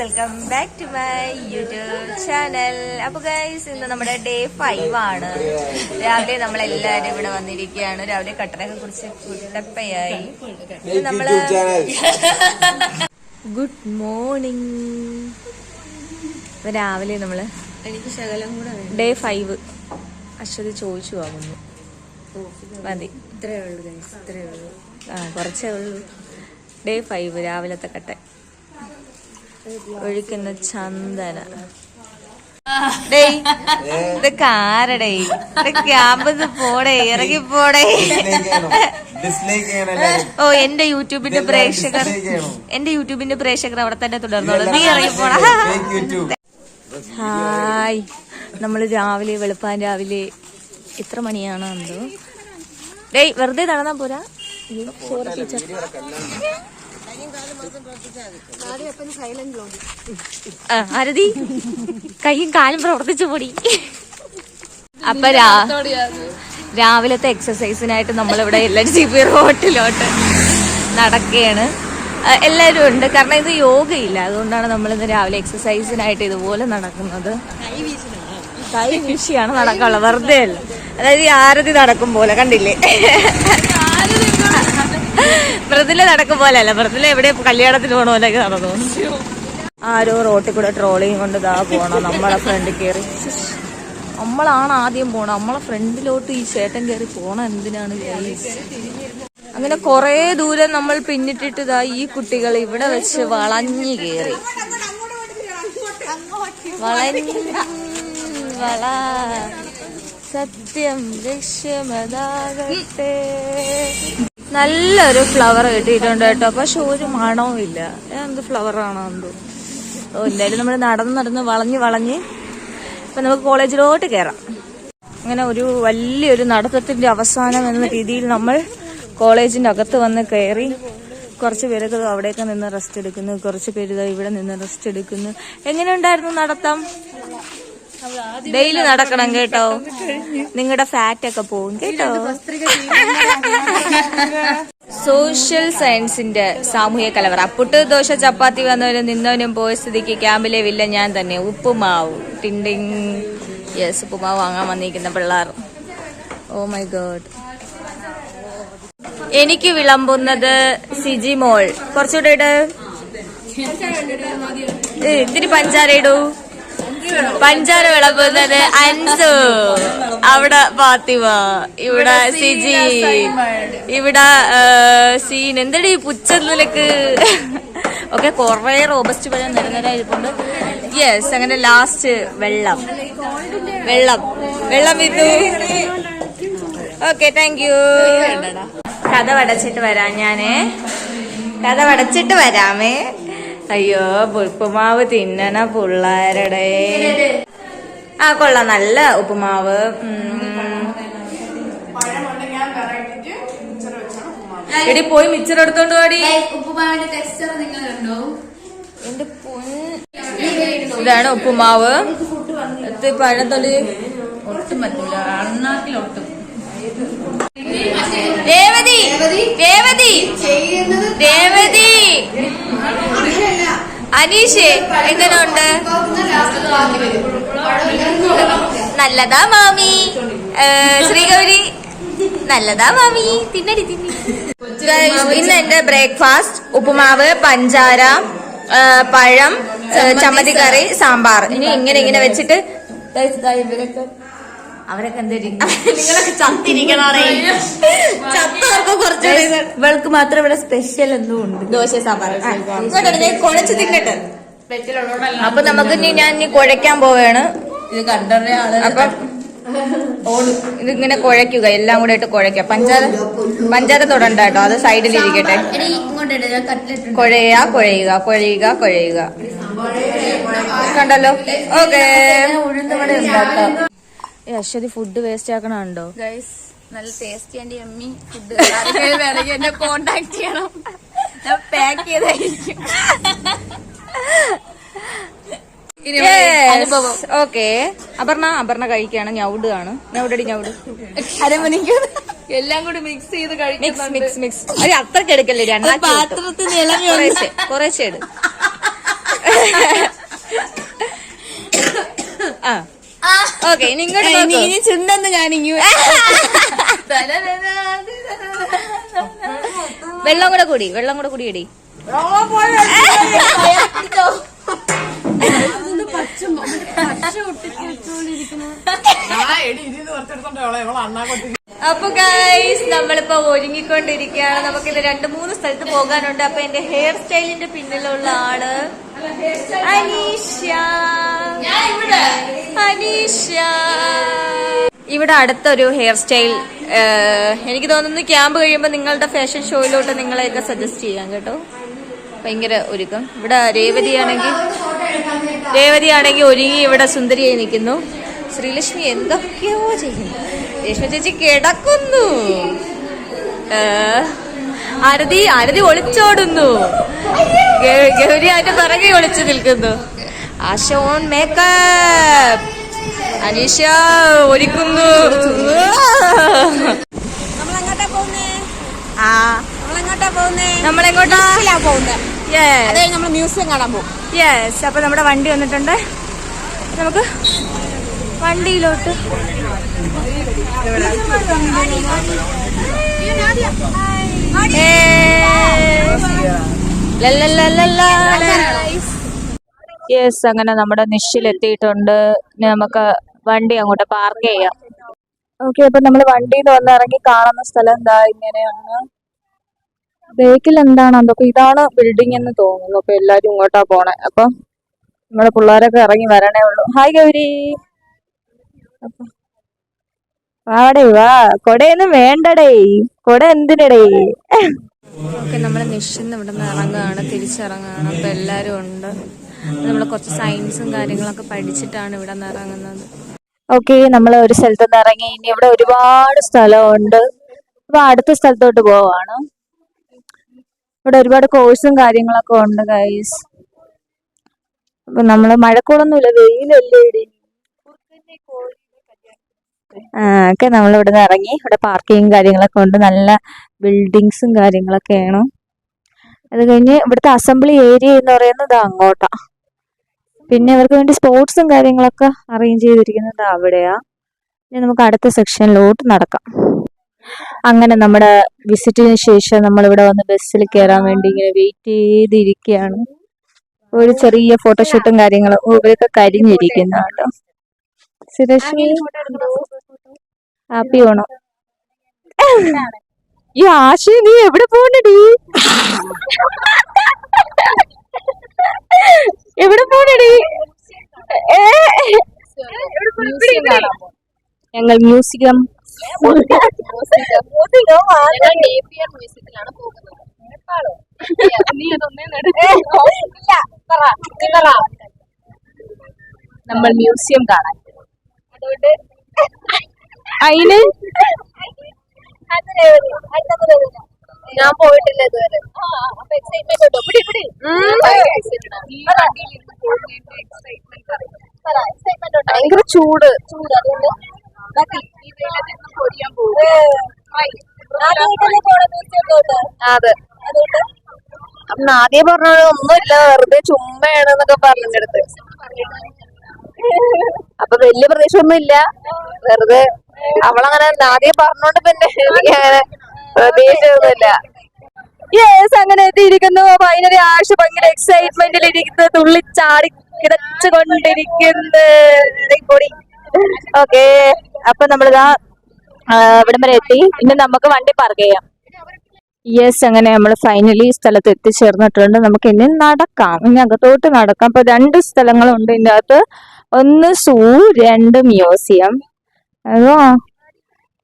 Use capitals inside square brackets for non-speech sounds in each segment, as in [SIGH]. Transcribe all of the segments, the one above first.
Welcome back to my YouTube channel അപ്പൊ guys ഇന്ന് നമ്മുടെ ഡേ ഫൈവ് ആണ്. രാവിലെ നമ്മൾ എല്ലാരും ഇവിടെ വന്നിരിക്കുകയാണ്. രാവിലെ കട്ടനൊക്കെ കുറിച്ച് കുട്ടപ്പയായി നമ്മൾ ഗുഡ് [LAUGHS] മോർണിംഗ് രാവിലെ നമ്മൾ എനിക്ക് ശകലം കൂടെ ഡേ ഫൈവ് അശ്വതി ചോദിച്ചു ആകുന്നു മതി. ഇത്രേ ഉള്ളൂ ഇത്രേ ഉള്ളൂ. ആ കുറച്ചേ ഉള്ളൂ. ഡേ ഫൈവ് രാവിലത്തെ കട്ടൻ. ഒഴിക്കുന്ന ചന്ദന. ഇതൊക്കെ ആരടേ ഇത് ക്യാമ്പസ് പോടേ ഇറങ്ങി പോടേ. ഓ എന്റെ യൂട്യൂബിന്റെ പ്രേക്ഷകർ എന്റെ യൂട്യൂബിന്റെ പ്രേക്ഷകർ അവിടെ തന്നെ തുടർന്നോളൂ. നീ ഇറങ്ങി പോടാ. ഹായ്. നമ്മൾ രാവിലെ വെളുപ്പാൻ രാവിലെ എത്ര മണിയാണ് എന്തോ ഡേയ് വെറുതെ നടന്നാ പോരാ. അയ്യോ, ആരതി? കൈയും കാലും പ്രവർത്തിച്ചു പൊടി അപ്പൊ രാവിലത്തെ എക്സസൈസിനായിട്ട് നമ്മളിവിടെ എൽ സി പി റോട്ടിലോട്ട് നടക്കുകയാണ്. എല്ലാരും ഉണ്ട്. കാരണം ഇത് യോഗയില്ല. അതുകൊണ്ടാണ് നമ്മൾ ഇന്ന് രാവിലെ എക്സസൈസിനായിട്ട് ഇതുപോലെ നടക്കുന്നത്. കൈ വീശിയാണ് നടക്കാനുള്ളത്. വെറുതെ അല്ല. അതായത് ആരതി നടക്കും പോലെ കണ്ടില്ലേ? മൃദുല നടക്കും പോലെ അല്ല എവിടെ കല്യാണത്തിന് പോണ പോലെയൊക്കെ നടന്നു. ആരോ റോട്ടിൽ കൂടെ ട്രോളിങ് കൊണ്ട് ഇതാ പോണം നമ്മളെ ഫ്രണ്ടിൽ കയറി നമ്മളാണ് ആദ്യം പോണം നമ്മളെ ഫ്രണ്ടിലോട്ട് ഈ ചേട്ടൻ കയറി പോണ എന്തിനാണ് അങ്ങനെ കൊറേ ദൂരം നമ്മൾ പിന്നിട്ടിട്ട് ഈ കുട്ടികൾ ഇവിടെ വെച്ച് വളഞ്ഞു കേറി. വള. സത്യം ലക്ഷ്യമതാകട്ടെ. നല്ലൊരു ഫ്ലവർ കിട്ടിയിട്ടുണ്ട് കേട്ടോ. പക്ഷെ ഒരു മണവും ഇല്ല. എന്ത് ഫ്ലവർ ആണോ എന്തോ. ഓ എന്തായാലും നമ്മൾ നടന്ന് നടന്ന് വളഞ്ഞ് വളഞ്ഞ് ഇപ്പൊ നമുക്ക് കോളേജിലോട്ട് കയറാം അങ്ങനെ ഒരു വലിയൊരു നടത്തത്തിന്റെ അവസാനം എന്ന രീതിയിൽ നമ്മൾ കോളേജിന്റെ അകത്ത് വന്ന് കയറി കുറച്ച് പേരൊക്കെ അവിടെയൊക്കെ നിന്ന് റെസ്റ്റ് എടുക്കുന്നു. കുറച്ച് പേര് ഇവിടെ നിന്ന് റെസ്റ്റ് എടുക്കുന്നു. എങ്ങനെയുണ്ടായിരുന്നു നടത്തം? ഡെയിലി നടക്കണം കേട്ടോ. നിങ്ങളുടെ ഫാറ്റ് ഒക്കെ പോകും കേട്ടോ. സോഷ്യൽ സയൻസിന്റെ സാമൂഹ്യ കലവറ. പുട്ട് ദോശ ചപ്പാത്തി വന്നവരും നിന്നവനും പോയ സ്ഥിതിക്ക് ക്യാമ്പിലെ വില്ല ഞാൻ തന്നെ. ഉപ്പുമാവ്. ടിണ്ടിങ് യെസ് ഉപ്പുമാവ് വാങ്ങാൻ വന്നിരിക്കുന്ന പിള്ളേർ. ഓ മൈ ഗോഡ് എനിക്ക് വിളമ്പുന്നത് സിജി മോൾ. കുറച്ചുകൂടെ ഇട്. ഇത്തിരി പഞ്ചാര ഇടൂ. പഞ്ചാര വിളമ്പുന്നത് അൻസു. അവിടെ ഫാത്തിമ ഇവിടെ സിജി ഇവിടെ സീൻ എന്തടി പുച്ഛം നിലയ്ക്ക് ഒക്കെ കൊറേ റോബസ്റ്റ് പഴം നിരനിരായിരിപ്പുണ്ട് യെസ് അങ്ങനെ ലാസ്റ്റ് വെള്ളം. വെള്ളം. വെള്ളം വിത്തു ഓക്കെ താങ്ക് യു കഥ വടച്ചിട്ട് വരാം ഞാനേ. കഥ വടച്ചിട്ട് വരാമേ. അയ്യോ ഉപ്പുമാവ് തിന്നണ പിള്ളേരുടെ. ആ കൊള്ളാം. നല്ല ഉപ്പുമാവ്. എടി പോയി മിച്ചർ എടുത്തോണ്ട് പോടി ഉപ്പുമാവിന്റെ ടെക്സ്ചർ നിങ്ങൾ കണ്ടോ? എന്റെ ഇതാണ് ഉപ്പുമാവ്. പഴത്തൊലി ഒട്ടും പറ്റില്ല അണ്ണാക്കിൽ ഒട്ടും. ദേവതി രേവതി രേവതി അനീഷ് എങ്ങനെയുണ്ട്? നല്ലതാ മാമി. ശ്രീഗൗരി നല്ലതാ മാമി. തിന്നടി തിന്നി. ഇന്ന് എന്റെ ബ്രേക്ക്ഫാസ്റ്റ് ഉപ്പുമാവ് പഞ്ചാര പഴം ചമ്മതി ചമ്മന്തി കറി സാമ്പാർ. ഇനി ഇങ്ങനെ ഇങ്ങനെ വെച്ചിട്ട് ഇവരൊക്കെ അവരൊക്കെ എന്തായിരിക്കും [LAUGHS] നിങ്ങളൊക്കെ ചത്തിരിക്കണേ [LAUGHS] ചത്തവർക്ക് കുറച്ച് ഇവൾക്ക് മാത്രം ഇവിടെ സ്പെഷ്യൽ എന്തോ ഉണ്ട്. ദോശ സാമ്പാർ കുഴച്ച് തിന്നട്ടെ. അപ്പൊ നമുക്ക് ഇനി ഞാൻ ഇനി കുഴയ്ക്കാൻ പോവാണ്. ഇത് കണ്ടറിയ അപ്പൊ ഇതിങ്ങനെ കുഴയ്ക്കുക എല്ലാം കൂടെ ഇട്ട് കുഴയ്ക്കുക. പഞ്ചാര പഞ്ചാര തൊടണ്ട കേട്ടോ അത് സൈഡിൽ ഇരിക്കട്ടെ. കുഴയുക കുഴയുക കുഴയുക കുഴയുക. കണ്ടല്ലോ? ഓക്കേ ഉഴുന്നവടെ ഉണ്ടാക്കാം. ഏ, അശ്വതി ഫുഡ് വേസ്റ്റ് ആക്കണുണ്ടോ? ഗൈസ് നല്ല ടേസ്റ്റി ആൻഡ് എമ്മി ഫുഡ് വേണമെങ്കിൽ എന്നെ കോണ്ടാക്ട് ചെയ്യണം. ഞാൻ പാക്ക് ചെയ്തായിരിക്കും. ഓക്കെ അപർണ അപർണ കഴിക്കാണ് ഞൗഡാണ് ഞൗഡടി ഞൗഡ് അരമണിക്ക് എല്ലാം കൂടി മിക്സ് ചെയ്ത് മിക്സ് മിക്സ് മിക്സ് അത് അത്രയ്ക്ക് എടുക്കല്ലേ പാത്രത്തിൽ ഇളകി കുറേശ്ശെ കുറേശ്ശെ ആ. ഓക്കെ ഇനി ഇങ്ങോട്ട് ഇനി നോക്കൂ. ഇനി ചുണ്ടൊന്ന് കാണിക്കൂ [LAUGHS] വെള്ളം കൂടെ കൂടി വെള്ളം കൂടെ കുടിയടി അപ്പൊ ഗൈസ് നമ്മളിപ്പോ ഒരുങ്ങിക്കൊണ്ടിരിക്കുകയാണ്. നമുക്കിത് രണ്ട് മൂന്ന് സ്ഥലത്ത് പോകാനുണ്ട്. അപ്പൊ എന്റെ ഹെയർ സ്റ്റൈലിന്റെ പിന്നിലുള്ള ആൾ അനീഷ അനീഷ ഇവിടെ അടുത്തൊരു ഹെയർ സ്റ്റൈൽ എനിക്ക് തോന്നുന്നു ക്യാമ്പ് കഴിയുമ്പോൾ നിങ്ങളുടെ ഫാഷൻ ഷോയിലോട്ട് നിങ്ങളെയൊക്കെ സജസ്റ്റ് ചെയ്യാം കേട്ടോ. ഭയങ്കര ഒരുക്കം. ഇവിടെ രേവതി ആണെങ്കിൽ രേവതി ആണെങ്കിൽ ഒരുങ്ങി ഇവിടെ സുന്ദരിയായി നിൽക്കുന്നു. ശ്രീലക്ഷ്മി എന്തൊക്കെയോ ചെയ്യുന്നു. രേഷ്മ ചേച്ചി കിടക്കുന്നു. അരതി അരതി ഒളിച്ചോടുന്നു. ഗൗരി അതിന്റെ പിറകെ ഒളിച്ചു നിൽക്കുന്നു. ആശ ഓൺ മേക്കപ്പ്. അനീഷ ഒരുക്കുന്നു ആ. നമ്മളെങ്ങോട്ടാ മ്യൂസിയം കാണാൻ പോകും. യെസ് അപ്പൊ നമ്മുടെ വണ്ടി വന്നിട്ടുണ്ട്. നമുക്ക് വണ്ടിയിലോട്ട്. യെസ് അങ്ങനെ നമ്മുടെ നിഷിൽ എത്തിയിട്ടുണ്ട്. നമുക്ക് വണ്ടി അങ്ങോട്ട് പാർക്ക് ചെയ്യാം. ഓക്കെ അപ്പൊ നമ്മൾ വണ്ടിയിൽ നിന്ന് ഇറങ്ങി കാണുന്ന സ്ഥലം എന്താ ഇങ്ങനെയാണ്. ബേക്കിൽ എന്താണ്? അതൊക്കെ ഇതാണ് ബിൽഡിംഗ് എന്ന് തോന്നുന്നു. അപ്പൊ എല്ലാരും ഇങ്ങോട്ടാ പോണേ. അപ്പൊ നമ്മളെ പിള്ളേരൊക്കെ ഇറങ്ങി വരണേ ഉള്ളൂ. ഹായ് ഗൗരി. അപ്പൊ വാടേ വാ. കൊടയൊന്നും വേണ്ടടേ. കൊട എന്തിനടേ? ഓക്കെ നമ്മൾ നിഷിന്ന് ഇവിടെ നിന്ന് ഇറങ്ങുകയാണ് തിരിച്ചിറങ്ങുകയാണ് അപ്പൊ എല്ലാരും ഉണ്ട്. നമ്മൾ കുറച്ച് സയൻസും കാര്യങ്ങളൊക്കെ പഠിച്ചിട്ടാണ് ഇവിടെ നിന്ന് ഇറങ്ങുന്നത്. ഓക്കെ നമ്മൾ ഒരു സ്ഥലത്ത് നിന്ന് ഇറങ്ങി. ഇനി ഇവിടെ ഒരുപാട് സ്ഥലമുണ്ട്. അപ്പൊ അടുത്ത സ്ഥലത്തോട്ട് പോവാണ്. ഇവിടെ ഒരുപാട് കോഴ്സും കാര്യങ്ങളൊക്കെ ഉണ്ട് ഗൈസ് അപ്പൊ നമ്മൾ മഴക്കോളൊന്നുമില്ല. വെയിലല്ലേ ഇവിടെ. ഒക്കെ നമ്മൾ ഇവിടെ നിന്ന് ഇറങ്ങി. ഇവിടെ പാർക്കിങ് കാര്യങ്ങളൊക്കെ ഉണ്ട്. നല്ല ബിൽഡിങ്സും കാര്യങ്ങളൊക്കെയാണ് അത് കഴിഞ്ഞ് ഇവിടുത്തെ അസംബ്ലി ഏരിയ എന്ന് പറയുന്നത് അങ്ങോട്ടാ. പിന്നെ ഇവർക്ക് വേണ്ടി സ്പോർട്സും കാര്യങ്ങളൊക്കെ അറേഞ്ച് ചെയ്തിരിക്കുന്നത് അവിടെയാ. ഇനി നമുക്ക് അടുത്ത സെക്ഷനിലോട്ട് നടക്കാം. അങ്ങനെ നമ്മുടെ വിസിറ്റിന് ശേഷം നമ്മൾ ഇവിടെ വന്ന് ബസ്സിൽ കയറാൻ വേണ്ടി ഇങ്ങനെ വെയിറ്റ് ചെയ്തിരിക്കുകയാണ്. ഒരു ചെറിയ ഫോട്ടോഷൂട്ടും കാര്യങ്ങളും ഇവരൊക്കെ കരിഞ്ഞിരിക്കുന്ന കേട്ടോ സുരശ്മി ഹാപ്പി ഓണം ഈ ആശ നീ എവിടെ പോണടി? എവിടെ പോണടി? ഞങ്ങൾ മ്യൂസിയം മ്യൂസിയത്തിലാണ് പോകുന്നത് നമ്മൾ മ്യൂസിയം കാണാൻ. അതിന് ഞാൻ പോയിട്ടില്ല ഇതുവരെ. ഭയങ്കര ചൂട്. അതെ. അപ്പൊ ആദ്യം പറഞ്ഞത് ഒന്നുമില്ല വെറുതെ ചുമ്മയാണെന്നൊക്കെ പറഞ്ഞിന്റെ അടുത്ത് അപ്പൊ വലിയ പ്രതീക്ഷ ഒന്നുമില്ല വെറുതെ അവളങ്ങനെ ആദ്യം പറഞ്ഞോണ്ട് പിന്നെ എനിക്ക് അങ്ങനെ പ്രതീക്ഷയൊന്നുമില്ല യെസ് അങ്ങനെ എത്തിയിരിക്കുന്നു. ഫൈനലി ആശ ഭയങ്കര എക്സൈറ്റ്മെന്റിൽ ഇരിക്കുന്നു. തുള്ളി ചാടി കിടച്ചുകൊണ്ടിരിക്കുന്നു പൊടി ഓക്കെ അപ്പൊ നമ്മളിതാ ഇവിടം വരെ എത്തി. ഇനി നമുക്ക് വണ്ടി പാർക്ക് ചെയ്യാം. യെസ് അങ്ങനെ നമ്മൾ ഫൈനലി സ്ഥലത്ത് എത്തിച്ചേർന്നിട്ടുണ്ട്. നമുക്ക് ഇനി നടക്കാം. ഇനി അകത്തോട്ട് നടക്കാം. അപ്പൊ രണ്ട് സ്ഥലങ്ങളുണ്ട് ഇതിന്റെ അകത്ത് ഒന്ന് സൂ രണ്ട് മ്യൂസിയം. അതോ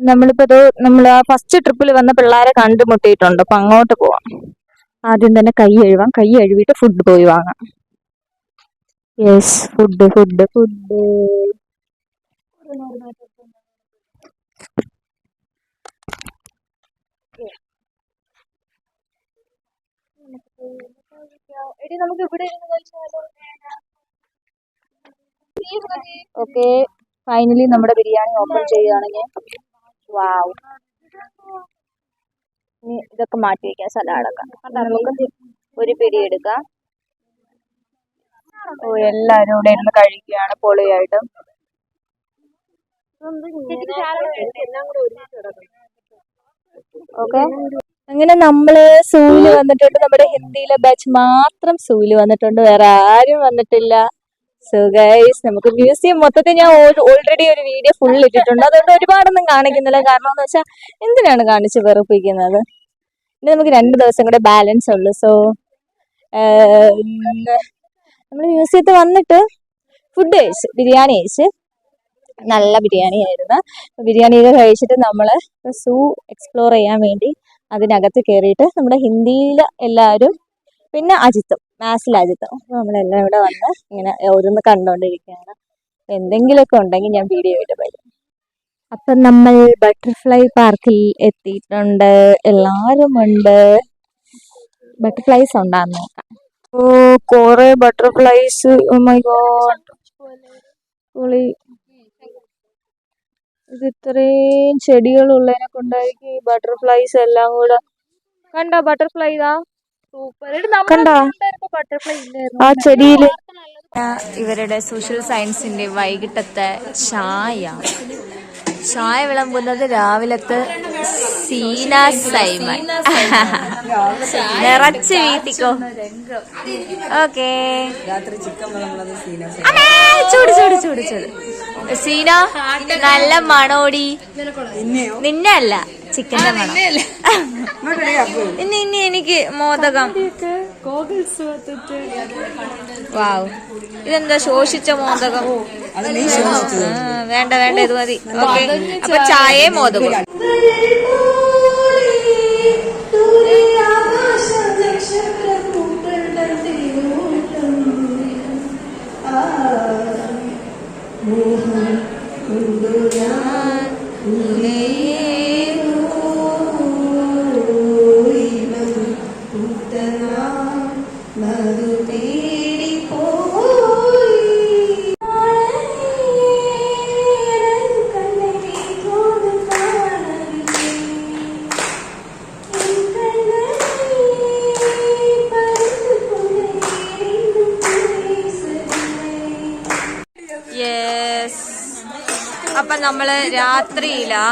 നമ്മളിപ്പോ ഇത് നമ്മൾ ആ ഫസ്റ്റ് ട്രിപ്പിൽ വന്ന പിള്ളേരെ കണ്ടുമുട്ടിയിട്ടുണ്ട് അപ്പൊ അങ്ങോട്ട് പോവാം. ആദ്യം തന്നെ കൈ കഴുവാം കൈ കഴുകിയിട്ട് ഫുഡ് പോയി വാങ്ങാം. യെസ് ഫുഡ് ഫുഡ് ഫുഡ് നമുക്ക് ഇവിടെ ഓക്കെ ഫൈനലി നമ്മുടെ ബിരിയാണി ഓപ്പൺ ചെയ്യുകയാണെങ്കിൽ വാവ് ഇതൊക്കെ മാറ്റി വെക്കാം സലാഡൊക്കെ നമുക്ക് ഒരു പിടി എടുക്കാം. ഓ എല്ലാരും ഇവിടെ ഇരുന്ന് കഴിക്കുകയാണ് പൊളിയായിട്ട്. ഓക്കെ അങ്ങനെ നമ്മൾ സൂൽ വന്നിട്ടുണ്ട്. നമ്മുടെ ഹിന്ദിയിലെ ബാച്ച് മാത്രം സൂൽ വന്നിട്ടുണ്ട്. വേറെ ആരും വന്നിട്ടില്ല. സോ ഗൈസ് നമുക്ക് മ്യൂസിയം മൊത്തത്തിൽ ഞാൻ ഓൾറെഡി ഒരു വീഡിയോ ഫുൾ ഇട്ടിട്ടുണ്ട്. അതുകൊണ്ട് ഒരുപാടൊന്നും കാണിക്കുന്നില്ല. കാരണം എന്ന് വെച്ചാൽ എന്തിനാണ് കാണിച്ച് വെറുപ്പിക്കുന്നത്? ഇനി നമുക്ക് രണ്ട് ദിവസം കൂടെ ബാലൻസ് ഉള്ളു. സോ നമ്മൾ മ്യൂസിയത്തിൽ വന്നിട്ട് ഫുഡ് കഴിച്ച് ബിരിയാണി കഴിച്ച് നല്ല ബിരിയാണി ആയിരുന്നു. ബിരിയാണിയൊക്കെ കഴിച്ചിട്ട് നമ്മൾ സൂ എക്സ്പ്ലോർ ചെയ്യാൻ വേണ്ടി അതിനകത്ത് കയറിയിട്ട് നമ്മുടെ ഹിന്ദിയിൽ എല്ലാവരും പിന്നെ അജിത്തും. മാത്സിൽ അജിത്തും അപ്പോൾ നമ്മളെല്ലാം ഇവിടെ വന്ന് ഇങ്ങനെ ഓരോന്ന് കണ്ടുകൊണ്ടിരിക്കുകയാണ് എന്തെങ്കിലുമൊക്കെ ഉണ്ടെങ്കിൽ ഞാൻ വീഡിയോ ആയിട്ട് വരും അപ്പം നമ്മൾ ബട്ടർഫ്ലൈ പാർക്കിൽ എത്തിയിട്ടുണ്ട്. എല്ലാവരും ഉണ്ട്. ബട്ടർഫ്ലൈസ് ഉണ്ടാന്ന് നോക്കാം. ഓ കുറെ ബട്ടർഫ്ലൈസ് മൈ ഗോഡ് പുളി. ഇത് ഇത്രയും ചെടികളുള്ളതിനെ കൊണ്ടായിരിക്കും ഈ ബട്ടർഫ്ലൈസ് എല്ലാം കൂടെ. കണ്ടോ ബട്ടർഫ്ലൈ ഇതാ? കണ്ടോ? ആ ചെടിയിൽ. ഇവരുടെ സോഷ്യൽ സയൻസിന്റെ വൈകിട്ടത്തെ ചായ ചായ വിളമ്പുന്നത് രാവിലത്തെ സീന സൈമൻ നിറച്ച് വീട്ടിക്കോ. ഓക്കേ. ചൂട് ചൂട് ചൂട് ചൂട്. സീന നല്ല മണോടി. നിന്നെ അല്ല. ചിക്കന്റെ മണം. ഇനി ഇനി എനിക്ക് മോദകം. വാവ്. ഇതെന്താ ശോഷിച്ച മോദകം? വേണ്ട വേണ്ട ഇത് മതി. ഓക്കെ. അപ്പൊ ചായയും മോദകം നമ്മൾ രാത്രിയിലാ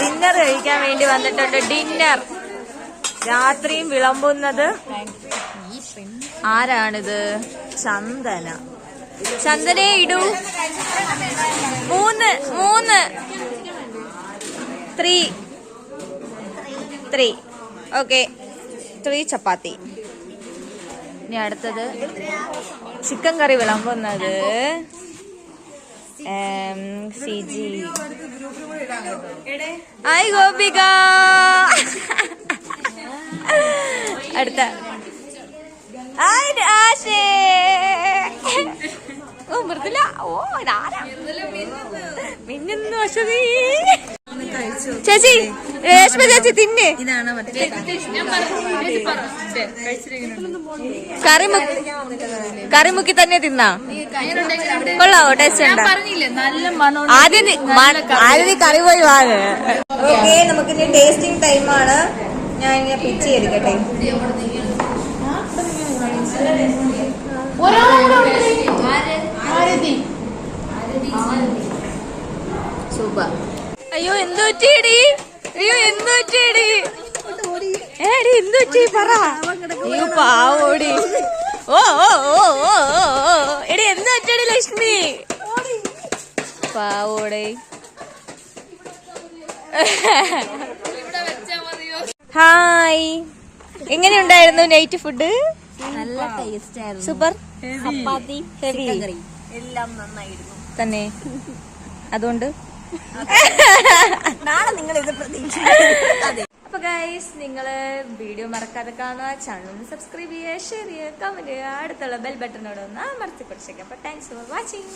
ഡിന്നർ കഴിക്കാൻ വേണ്ടി വന്നിട്ടുണ്ട്. ഡിന്നർ രാത്രിയും വിളമ്പുന്നത് ആരാണിത്? ചന്ദന. ചന്ദനെ ഇടൂ. മൂന്ന് മൂന്ന്. Three three okay three chapati. ഇനി അടുത്തത്. ചിക്കൻ കറി വിളമ്പുന്നത്. സിജി ഹായ് ഗോപിക. അടുത്ത. ഹായ് രാശേ ഓ മൃദുല. ഓ ഇതാരാ? മിന്നുന്നു? അശ്വതി. ചേച്ചി രേഷ്മ ചേച്ചി തിന്നെ. കറിമുക്കി കറിമുക്കി തന്നെ തിന്നാ? കൊള്ളാവോ? ടേസ്റ്റ് ഉണ്ടോ? ആദ്യം ആദ്യം കറി പോയി വാങ്ങ് ഓക്കെ നമുക്ക് ഇനി ടേസ്റ്റിംഗ് ടൈമാണ് ഞാൻ ഇങ്ങനെ പിച്ച് ചെയ്തിരിക്കട്ടെ. സൂപ്പർ അയ്യോ എന്തോ പറ്റിയടി? അയ്യോ എന്ത് പറ്റിയടി? ഏടി എന്ത് പറ്റി? പറ. അയ്യോ പാവോടി. ഓ ഓ ഓ എടി എന്ത് പറ്റിയടി ലക്ഷ്മി? പാവോടെ. ഹായ്. എങ്ങനെയുണ്ടായിരുന്നു നൈറ്റ് ഫുഡ്? നല്ല ടേസ്റ്റ് ആയിരുന്നു സൂപ്പർ. ചപ്പാത്തി ഹെവി എല്ലാം നന്നായിരുന്നു. തന്നെ. അതുകൊണ്ട്? നാളെ നിങ്ങൾ ഇത് പ്രതീക്ഷിക്കും അപ്പൊ ഗൈസ് നിങ്ങൾ വീഡിയോ മറക്കാതെ കാണുക. ചാനൽ സബ്സ്ക്രൈബ് ചെയ്യുക ഷെയർ ചെയ്യുക കമന്റ് ചെയ്യുക. അടുത്തുള്ള ബെൽ ബട്ടനോട് ഒന്ന് അമർത്തി പിടിച്ചേക്കാം. അപ്പൊ താങ്ക്സ് ഫോർ വാച്ചിങ്